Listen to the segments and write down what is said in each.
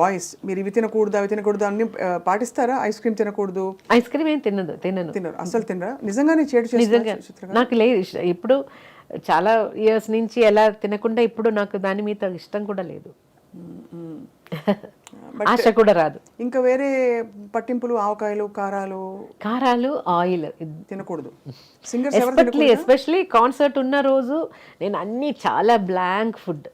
Voice. మీరు ఇవి తినకూడదు అవి తినకూడదు అన్ని పాటిస్తారా? ఐస్ క్రీమ్ తినకూడదు? ఐస్ క్రీమ్ ఏం తినదు తినను. తినరు. అసలు తినరా? నిజంగానే చేడు నిజంగా? నాకు లేదు ఇప్పుడు చాలా ఇయర్స్ నుంచి ఎలా తినకుండా ఇప్పుడు నాకు దాని మీద ఇష్టం కూడా లేదు. ఆశ కూడా రాదు. ఇంకా వేరే పట్టింపులు ఆవకాయలు కారాలు? కారాలు ఆయిల్. తినకూడదు. సింగర్స్ ఎస్పెషలీ ఎస్పెషలీ కాన్సర్ట్ ఉన్న రోజు నేను అన్ని చాలా బ్లాంక్ ఫుడ్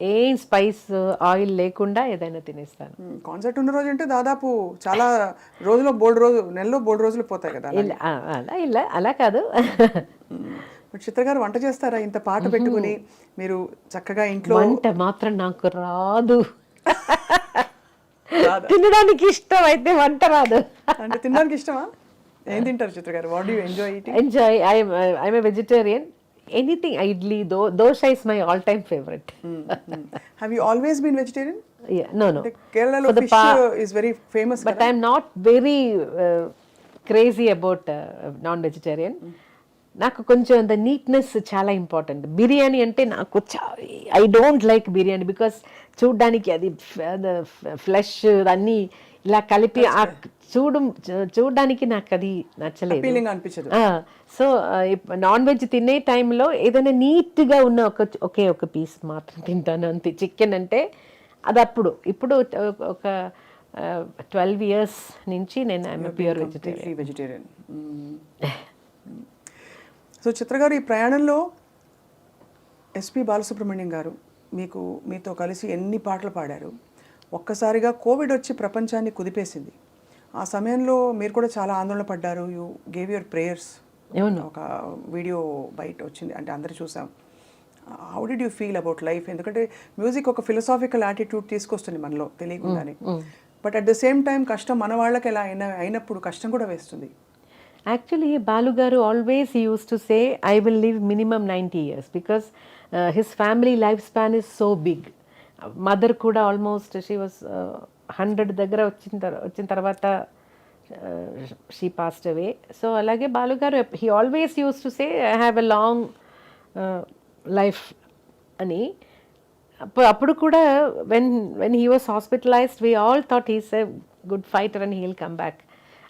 ఏం స్పైస్ ఆయిల్ లేకుండా ఏదైనా తినేస్తాను. కాన్సర్ట్ ఉన్న రోజు అంటే దాదాపు చాలా రోజులో బోల్డ్ రోజు నెలలో బోల్డ్ రోజులు పోతాయి కదా అలా ఇలా అలా కాదు. చిత్ర గారు వంట చేస్తారా? ఇంత పాట పెట్టుకుని మీరు చక్కగా ఇంట్లో వంట మాత్రం నాకు రాదు. తినడానికి ఇష్టం అయితే వంట రాదు. అంటే తినడానికి ఇష్టమా? ఏం తింటారు Chitra garu? What you enjoy enjoy I'm a vegetarian anything idli though dosa is my all time favourite have you always been vegetarian no no కేరళలో fish is very famous but I'm not very crazy about non vegetarian నాకు కొంచెం the neatness చాలా important biryani అంటే నాకు I don't like biryani because చూడ్డానికి అది flesh అన్నీ ఇలా కలిపి ఆ చూడు చూడడానికి నాకు అది నచ్చలేదు. ఫీలింగ్ అనిపించదు. సో నాన్ వెజ్ తినే టైంలో ఏదైనా నీట్గా ఉన్న ఒక ఒకే ఒక పీస్ మాత్రం తింటాను అంతే. చికెన్ అంటే అది అప్పుడు. ఇప్పుడు ఒక ట్వెల్వ్ ఇయర్స్ నుంచి నేను I'm pure vegetarian vegetarian so Chitra garu ఈ ప్రయాణంలో ఎస్పి బాలసుబ్రహ్మణ్యం గారు మీకు మీతో కలిసి ఎన్ని పాటలు పాడారు? ఒక్కసారిగా కోవిడ్ వచ్చి ప్రపంచాన్ని కుదిపేసింది. ఆ సమయంలో మీరు కూడా చాలా ఆందోళన పడ్డారు. You gave your prayers. ఒక వీడియో బయట వచ్చింది. అంటే అందరూ చూసాం. How did you feel about life ఎందుకంటే మ్యూజిక్ ఒక ఫిలసాఫికల్ యాటిట్యూడ్ తీసుకొస్తుంది మనలో తెలియకుండానే. But at the same time కష్టం మన వాళ్ళకి ఎలా అయినా అయినప్పుడు కష్టం కూడా వేస్తుంది. Actually Balu garu always used to say I will live minimum ninety years because his family life span is so big mother కూడా ఆల్మోస్ట్ షీ వాస్ హండ్రెడ్ దగ్గర వచ్చిన తర్వాత వచ్చిన తర్వాత షీ పాస్ట్ అవే సో అలాగే బాలుగారు he always used to say I have a long life అని. అప్పుడు అప్పుడు కూడా when when he was hospitalized we all thought he's a good fighter and he'll come back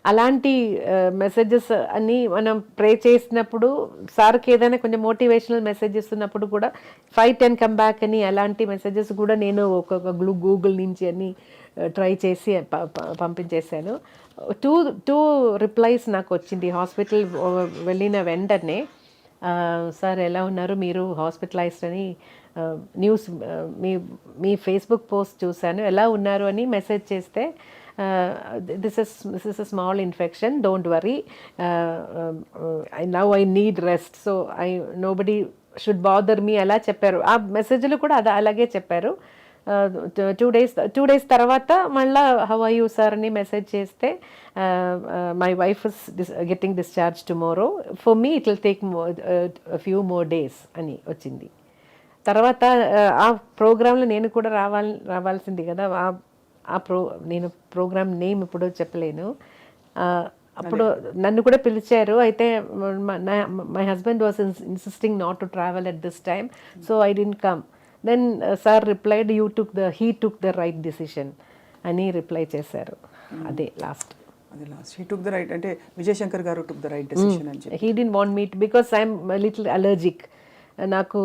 అలాంటి మెసేజెస్ అన్ని మనం ప్రే చేసినప్పుడు సార్కి ఏదైనా కొంచెం మోటివేషనల్ మెసేజెస్ ఉన్నప్పుడు కూడా ఫైవ్ టెన్ కమ్ బ్యాక్ అని అలాంటి మెసేజెస్ కూడా నేను ఒక్కొక్క గ్లూ గూగుల్ నుంచి అని ట్రై చేసి ప- పంపించేశాను. టూ టూ రిప్లైస్ నాకు వచ్చింది. హాస్పిటల్ వెళ్ళిన వెంటనే సార్ ఎలా ఉన్నారు? మీరు హాస్పిటలైజ్డ్ అని న్యూస్ మీ మీ ఫేస్బుక్ పోస్ట్ చూశాను. ఎలా ఉన్నారు? అని మెసేజ్ చేస్తే this is this is a small infection don't worry I now I need rest so I nobody should bother me అలా చెప్పారు. ఆ మెసేజ్లు కూడా అది అలాగే చెప్పారు. టూ డేస్ టూ డేస్ తర్వాత మళ్ళీ హౌ ఐ యూ సార్ అని మెసేజ్ చేస్తే my wife is getting discharge tomorrow for me it will take few more days అని వచ్చింది. తర్వాత uh, ఆ ప్రోగ్రాంలో నేను కూడా రావాలి రావాల్సింది కదా. ఆ- ఆ ప్రో నేను ప్రోగ్రామ్ నేమ్ ఇప్పుడు చెప్పలేను. అప్పుడు నన్ను కూడా పిలిచారు. అయితే my husband was insisting not to travel at this time so I didn't come then sir replied you took the he took the right decision అని రిప్లై చేశారు. అదే లాస్ట్ అది last he took the right అంటే Vijayashankar garu took the right decision అని he didn't want meet because I'm little allergic నాకు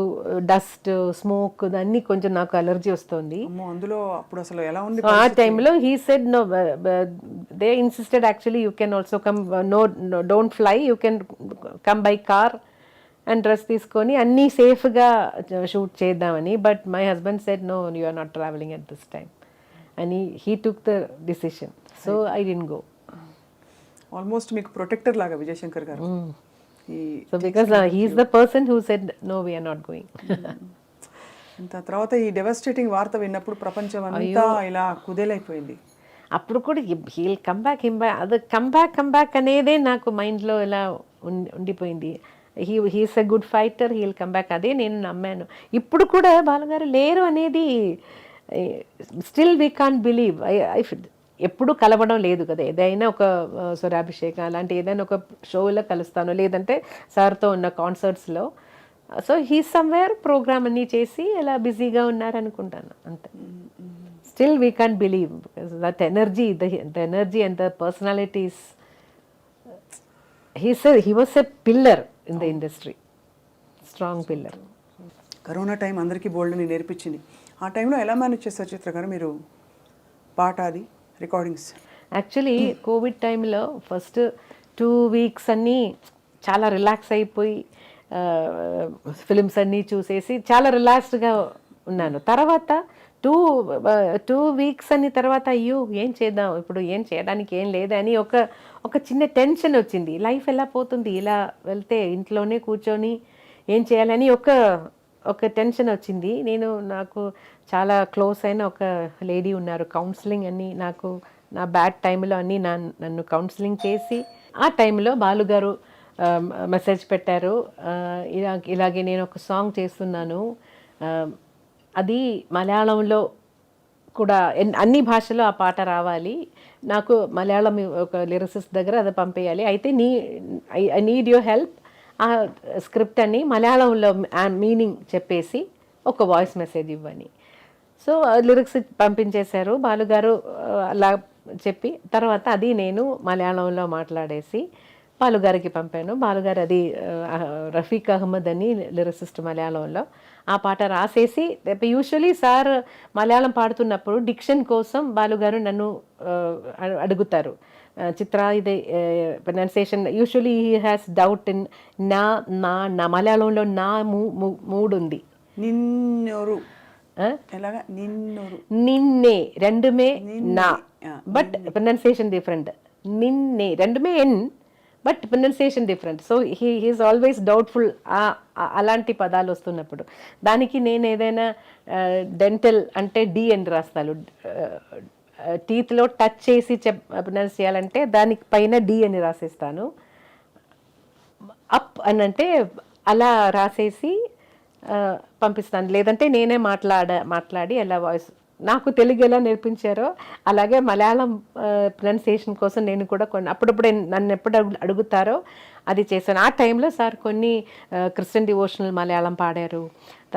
dust smoke అన్నీ కొంచెం నాకు అలర్జీ వస్తుంది. అందులో అప్పుడు అసలు ఎలా ఉంది ఆ టైంలో he said no they insisted actually you can also come no don't fly you can come by car and dress తీసుకొని అన్నీ సేఫ్గా షూట్ చేద్దామని. But my husband said no you are not travelling at this time అని he took the decision so I didn't go almost మీకు protector లాగా విజయశంకర్ గారు. ఈ so because he's the person who said no we're not going తర్వాత ఈ devastating వార్త విన్నప్పుడు ప్రపంచం అంతా ఇలా కుదేలైపోయింది. అప్పుడు కూడా he'll come back him back అది కమ్ బ్యాక్ కమ్ బ్యాక్ అనేదే నాకు మైండ్లో ఇలా ఉండి ఉండిపోయింది. He he's a good fighter he'll come back అదే నేను నమ్మాను. ఇప్పుడు కూడా బాలగారు లేరు అనేది still we can't believe I I ఎప్పుడు కలవడం లేదు కదా. ఏదైనా ఒక స్వరాభిషేకం అలాంటి ఏదైనా ఒక షోలో కలుస్తాను. లేదంటే సార్తో ఉన్న కాన్సర్ట్స్లో. సో హీ సమ్వేర్ ప్రోగ్రామ్ అన్నీ చేసి ఇలా బిజీగా ఉన్నారనుకుంటాను. అంతే. Still we can't believe that energy the energy and the personalities he's he was a pillar in the industry strong pillar corona time అందరికీ బోల్డ్ని నేర్పించింది. ఆ టైంలో ఎలా మేనేజ్ చేస్తారు చిత్ర గారు మీరు? పాట అది? రికార్డింగ్స్ యాక్చువల్లీ కోవిడ్ టైంలో ఫస్ట్ టూ వీక్స్ అన్నీ చాలా రిలాక్స్ అయిపోయి ఫిలిమ్స్ అన్నీ చూసేసి చాలా రిలాక్స్డ్గా ఉన్నాను. తర్వాత టూ టూ వీక్స్ అని తర్వాత అయ్యో ఏం చేద్దాం? ఇప్పుడు ఏం చేయడానికి ఏం లేదని ఒక ఒక చిన్న టెన్షన్ వచ్చింది. లైఫ్ ఎలా పోతుంది? ఇలా వెళ్తే ఇంట్లోనే కూర్చొని ఏం చేయాలని ఒక ఒక టెన్షన్ వచ్చింది. నేను నాకు చాలా క్లోజ్ అయిన ఒక లేడీ ఉన్నారు. కౌన్సిలింగ్ అని నాకు నా బ్యాడ్ టైంలో అన్నీ నా నన్ను కౌన్సిలింగ్ చేసి ఆ టైంలో బాలుగారు మెసేజ్ పెట్టారు. ఇలా ఇలాగే నేను ఒక సాంగ్ చేస్తున్నాను. అది మలయాళంలో కూడా ఎన్- అన్ని భాషలో ఆ పాట రావాలి. నాకు మలయాళం ఒక లిరిసిస్ట్ దగ్గర అది పంపేయాలి. అయితే నీ ఐ నీడ్ యువర్ హెల్ప్ ఆ స్క్రిప్ట్ అని మలయాళంలో మీనింగ్ చెప్పేసి ఒక వాయిస్ మెసేజ్ ఇవ్వని సో లిరిక్స్ పంపించేశారు. బాలుగారు అలా చెప్పి తర్వాత అది నేను మలయాళంలో మాట్లాడేసి బాలుగారికి పంపాను. బాలుగారు అది రఫీక్ అహ్మద్ అని లిరిసిస్ట్ మలయాళంలో ఆ పాట రాసేసి యూజువలీ సార్ మలయాళం పాడుతున్నప్పుడు డిక్షన్ కోసం బాలుగారు నన్ను అడు- అడుగుతారు. చిత్ర ఇది pronunciation usually he has doubt in నా నా నా మలయాళంలో నా మూ మూ- మూడు ఉంది నిన్నొరు? ఎలాగా నిన్నొరు నిన్నే రెండుమే నా బట్ ప్రొనౌన్సియేషన్ డిఫరెంట్ నిన్నే రెండుమే ఎన్ but pronunciation different so he he's always doubtful అలాంటి పదాలు వస్తున్నప్పుడు. దానికి నేను ఏదైనా డెంటల్ అంటే డి అని రాస్తాను. టీత్లో టచ్ చేసి చెప్ ప్రొనౌన్స్ చేయాలంటే దానికి పైన డి అని రాసేస్తాను. అప్ అని అంటే అలా రాసేసి పంపిస్తాను. లేదంటే నేనే మాట్లాడ మాట్లాడి అలా వాయిస్ నాకు తెలుగు ఎలా నేర్పించారో అలాగే మలయాళం ప్రొనౌన్సియేషన్ కోసం నేను కూడా కొన్ని అప్పుడప్పుడు నన్ను ఎప్పుడు అడుగుతారో అది చేశాను ఆ టైంలో సార్ కొన్ని క్రిస్టియన్ డివోషనల్ మలయాళం పాడారు.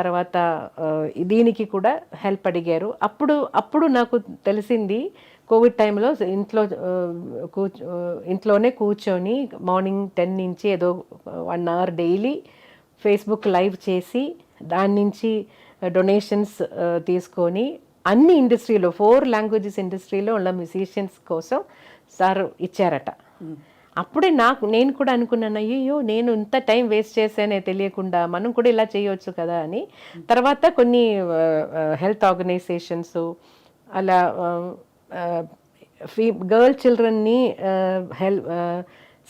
తర్వాత దీనికి కూడా హెల్ప్ అడిగారు. అప్పుడు అప్పుడు నాకు తెలిసింది కోవిడ్ టైంలో ఇంట్లో కూర్చో ఇంట్లోనే కూర్చొని మార్నింగ్ టెన్ నుంచి ఏదో one hour daily Facebook live చేసి దాని నుంచి డొనేషన్స్ తీసుకొని అన్ని ఇండస్ట్రీలో ఫోర్ లాంగ్వేజెస్ ఇండస్ట్రీలో ఉన్న మ్యూజిషియన్స్ కోసం సార్ ఇచ్చారట. అప్పుడే నాకు నేను కూడా అనుకున్నాను అయ్యో నేను ఇంత టైం వేస్ట్ చేశానే తెలియకుండా మనం కూడా ఇలా చేయొచ్చు కదా అని. తర్వాత కొన్ని హెల్త్ ఆర్గనైజేషన్స్ అలా ఫీ గర్ల్ చిల్డ్రన్ని హెల్ప్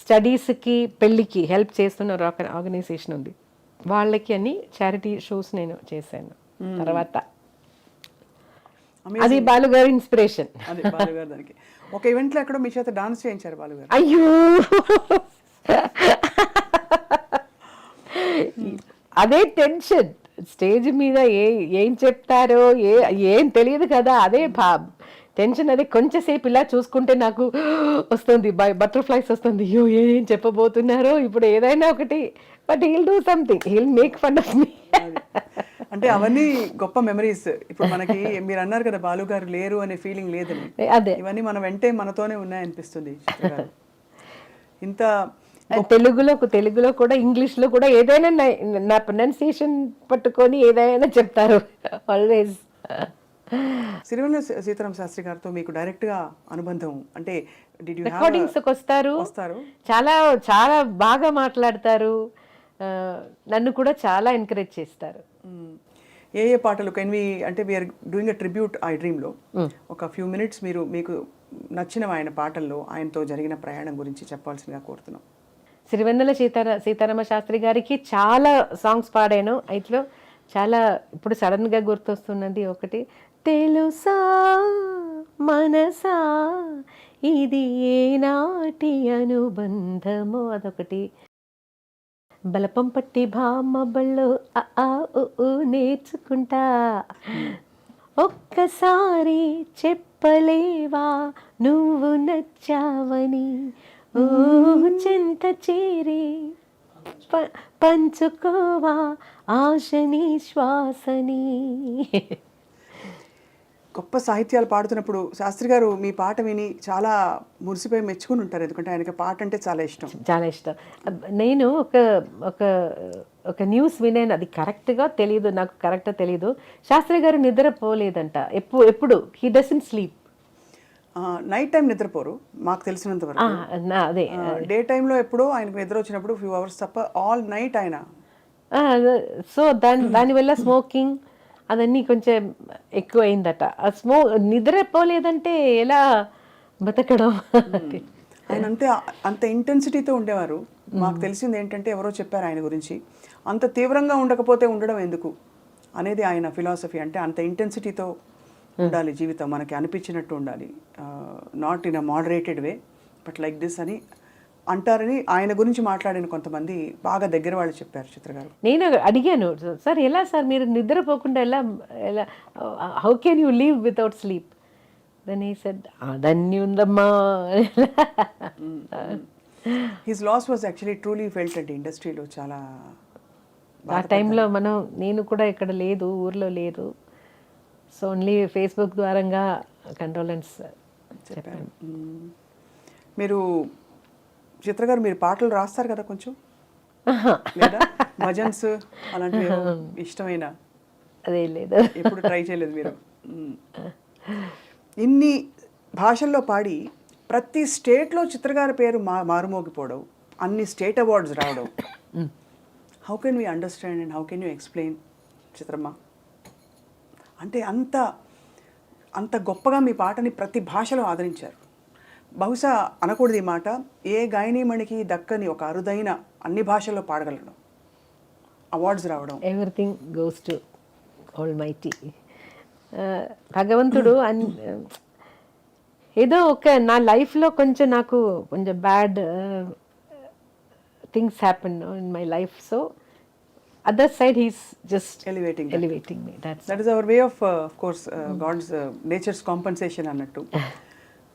స్టడీస్కి పెళ్ళికి హెల్ప్ చేస్తున్న ఒక ఆర్గనైజేషన్ ఉంది. వాళ్ళకి అని చారిటీ షోస్ నేను చేశాను. తర్వాత అది బాలుగారి ఇన్స్పిరేషన్. ఒక ఈవెంట్లో ఎక్కడో మీ చేత డాన్స్ చేయించారు బాలుగారు. అయ్యో! అదే టెన్షన్. స్టేజ్ మీద ఏ ఏం చెప్తారో ఏ ఏం తెలియదు కదా అదే భా టెన్షన్ అదే కొంచెంసేపు ఇలా చూసుకుంటే నాకు వస్తుంది బై బటర్ఫ్లైస్ వస్తుంది. అయ్యో ఏం చెప్పబోతున్నారో ఇప్పుడు ఏదైనా ఒకటి. But he'll do something. He'll make fun of me. అంటే అవన్నీ గొప్ప మెమరీస్ ఇప్పుడు మనకి మీరు అన్నారు కదా బాలుగారు లేరు అనే ఫీలింగ్ లేదని. అదే. ఇవన్నీ మన వెంటే మనతోనే ఉన్నాయనిపిస్తుంది గారు. ఇంత తెలుగులో తెలుగులో కూడా ఇంగ్లీష్లో కూడా ఏదైనా నా- ప్రొనౌన్సియేషన్ పట్టుకొని ఏదైనా చెప్తారు. ఆల్వేస్ సిరివెల్ల సీతారాం శాస్త్రి గారితో మీకు డైరెక్ట్గా అనుబంధం అంటే రికార్డింగ్స్ వస్తారు వస్తారు. చాలా చాలా బాగా మాట్లాడతారు. నన్ను కూడా చాలా ఎంకరేజ్ చేస్తారు. ఏ ఏ పాటలు కెన్ వి అంటే we're doing a tribute I డ్రీమ్లో ఒక ఫ్యూ మినిట్స్ మీరు మీకు నచ్చిన ఆయన పాటల్లో ఆయనతో జరిగిన ప్రయాణం గురించి చెప్పాల్సిందిగా కోరుతున్నాం. సిరివెన్నెల సీతారా సీతారామ శాస్త్రి గారికి చాలా సాంగ్స్ పాడాను. ఇట్లో చాలా ఇప్పుడు సడన్గా గుర్తొస్తున్నది ఒకటి తెలుసా మనసా ఇది ఏనాటి అనుబంధమో అదొకటి. బలపం పట్టి బామ్మ బళ్ళు ఆ, ఉ, నేర్చుకుంటా. ఒక్కసారి చెప్పలేవా నువ్వు నచ్చావని? ఓ చెంత చేరి ప- పంచుకోవా ఆశని శ్వాసని. గొప్ప సాహిత్యాలు పాడుతున్నప్పుడు శాస్త్రి గారు మీ పాట విని చాలా మురిసిపోయి మెచ్చుకుని ఉంటారు. ఎందుకంటే ఆయనకి పాట అంటే చాలా ఇష్టం. చాలా ఇష్టం. నేను ఒక ఒక ఒక న్యూస్ వినాను. అది కరెక్ట్గా తెలియదు నాకు కరెక్ట్గా తెలియదు శాస్త్రి గారు నిద్రపోలేదంట ఎప్పుడు? ఎప్పుడు he doesn't sleep night time నిద్రపోరు. మాకు తెలిసినంత వరకు. అదే. డే టైంలో ఎప్పుడో ఆయనకు నిద్ర వచ్చినప్పుడు ఫ్యూ అవర్స్ తప్ప ఆల్ నైట్ ఆయన. సో దాని దానివల్ల స్మోకింగ్ అదన్నీ కొంచెం ఎక్కువ అయిందట ఆ స్మో నిద్రపోలేదంటే ఎలా బతకడం? ఆయన అంతే అంత ఇంటెన్సిటీతో ఉండేవారు. మాకు తెలిసింది ఏంటంటే ఎవరో చెప్పారు ఆయన గురించి. అంత తీవ్రంగా ఉండకపోతే ఉండడం ఎందుకు అనేది ఆయన ఫిలాసఫీ. అంటే అంత ఇంటెన్సిటీతో ఉండాలి జీవితం. మనకి అనిపించినట్టు ఉండాలి. Not in a moderated way but like this అని అంటారని ఆయన గురించి మాట్లాడిన కొంతమంది బాగా దగ్గర వాళ్ళు చెప్పారు చిత్ర గారు. నేను అడిగాను సార్ ఎలా సార్? మీరు నిద్రపోకుండా ఎలా ఎలా how can you live without sleep then ఈ సెడ్ అదన్నీ ఉందమ్మా. His loss was actually truly felt అండి ఇండస్ట్రీలో చాలా ఆ టైంలో మనం నేను కూడా ఇక్కడ లేదు ఊర్లో లేదు. సో ఓన్లీ ఫేస్బుక్ ద్వారంగా కంట్రోలెన్స్ చెప్పారు. మ్మ్. మీరు చిత్ర గారు మీరు పాటలు రాస్తారు కదా కొంచెం? లేదా? భజన్స్ అలాంటివి ఇష్టమైన? అదే లేదు. ఎప్పుడు ట్రై చేయలేదు మీరు. ఇన్ని భాషల్లో పాడి ప్రతి స్టేట్లో చిత్రగారి పేరు మా మారుమోగిపోవడం అన్ని స్టేట్ అవార్డ్స్ రావడం. How can we understand and how can you explain చిత్రమ్మ? అంటే అంత అంత గొప్పగా మీ పాటని ప్రతి భాషలో ఆదరించారు. బహుశా అనకూడదు ఈ మాట. ఏ గాయనీమణికి దక్కని ఒక అరుదైన అన్ని భాషల్లో పాడగలడం. అవార్డ్స్ రావడం. Everything goes to almighty భగవంతుడు అన్ ఏదో ఒక నా లైఫ్లో కొంచెం నాకు కొంచెం bad things happen in my life so other side he's just elevating elevating me that's that is our way of course God's nature's compensation అన్నట్టు.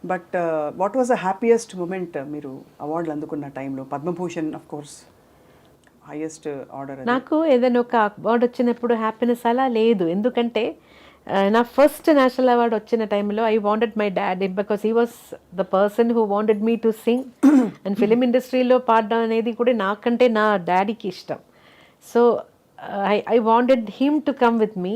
But what was the happiest moment మీరు అవార్డులు అందుకున్న టైంలో Padma Bhushan of course highest order నాకు ఏదైనా ఒక award వచ్చినప్పుడు happiness అలా లేదు. ఎందుకంటే ఆ, నా ఫస్ట్ నేషనల్ అవార్డ్ వచ్చిన టైంలో I wanted my dad because he was the person who wanted me to sing and film ఇండస్ట్రీలో పాడడం అనేది కూడా నాకంటే నా డాడీకి ఇష్టం. So I I wanted him to come with me